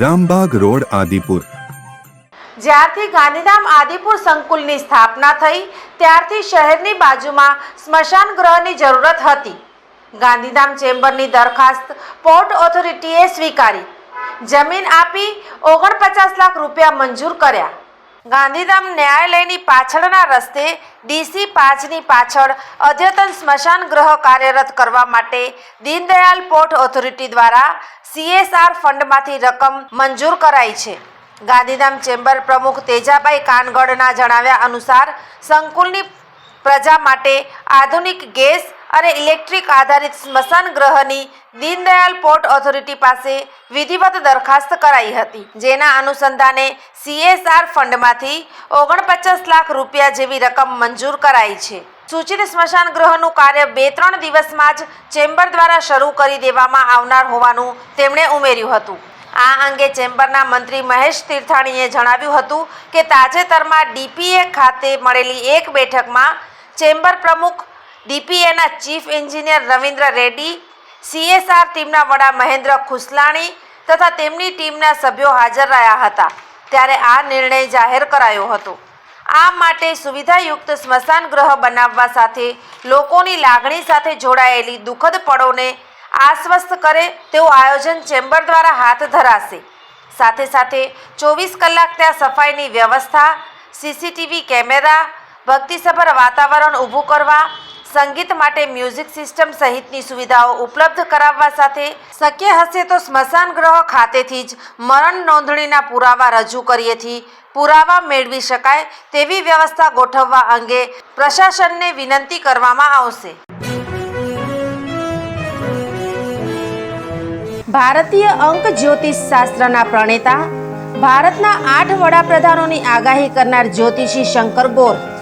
Rambag road, Adipur. જ્યારથી ગાંધીધામ આદિપુર સંકુલની સ્થાપના થઈ, ત્યારથી શહેરની બાજુમાં સ્મશાન ગૃહની જરૂરત હતી. ગાંધીધામ ચેમ્બરની દરખાસ્ત પોર્ટ ઓથોરિટીએ સ્વીકારી. જમીન આપી ઓગણપચાસ લાખ રૂપિયા મંજૂર કર્યા. ગાંધીધામ ન્યાયાલયની પાછળના રસ્તે ડીસી પાંચની પાછળ અદ્યતન સ્મશાન ગૃહ કાર્યરત કરવા માટે દીનદયાલ પોર્ટ ઓથોરિટી દ્વારા સીએસઆર ફંડમાંથી રકમ મંજૂર કરાઈ છે. ગાંધીધામ ચેમ્બર પ્રમુખ તેજાભાઈ કાનગડના જણાવ્યા અનુસાર સંકુલની પ્રજા માટે આધુનિક ગેસ અને ઇલેક્ટ્રિક આધારિત સ્મશાન ગ્રહની દીનદયાલ પોર્ટ ઓથોરિટી પાસે વિધિવત દરખાસ્ત કરાઈ હતી, જેના અનુસંધાને સીએસઆર ફંડમાંથી ઓગણપચાસ લાખ રૂપિયા જેવી રકમ મંજૂર કરાઈ છે. સૂચિત સ્મશાન ગ્રહનું કાર્ય બે ત્રણ દિવસમાં જ ચેમ્બર દ્વારા શરૂ કરી દેવામાં આવનાર હોવાનું તેમણે ઉમેર્યું હતું. આ અંગે ચેમ્બરના મંત્રી મહેશ તીર્થાણીએ જણાવ્યું હતું કે તાજેતરમાં ડીપીએ ખાતે મળેલી એક બેઠકમાં ચેમ્બર પ્રમુખ ડીપીએના chief engineer Ravindra Reddy, CSR ટીમના વડા મહેન્દ્ર ખુસલાણી તથા તેમની ટીમના સભ્યો હાજર રહ્યા હતા. ત્યારે આ નિર્ણય જાહેર કરાયો હતો. આ માટે સુવિધાયુક્ત સ્મશાન ગ્રહ બનાવવા સાથે, લોકોની લાગણી સાથે જોડાયેલી દુઃખદ પળોને આશ્વસ્ત કરે તેવું આયોજન ચેમ્બર દ્વારા હાથ ધરાશે. સાથે સાથે, ચોવીસ કલાક ત્યાં સફાઈની વ્યવસ્થા, સીસીટીવી કેમેરા, ભક્તિસભર વાતાવરણ ઊભું કરવા સંગીત માટે મ્યુઝિક સિસ્ટમ સહિતની સુવિધાઓ ઉપલબ્ધ કરાવવા સાથે શક્ય હશે તો સ્મશાન ગ્રહ ખાતેથી જ મરણ નોંધણીના પુરાવા રજૂ કરીએથી પુરાવા મેળવી શકાય તેવી વ્યવસ્થા ગોઠવવા અંગે પ્રશાસનને વિનંતી કરવામાં આવશે. ભારતીય અંક જ્યોતિષ શાસ્ત્રના પ્રણેતા, ભારતના આઠ વડાપ્રધાનોની આગાહી કરનાર જ્યોતિષી શંકર ગોર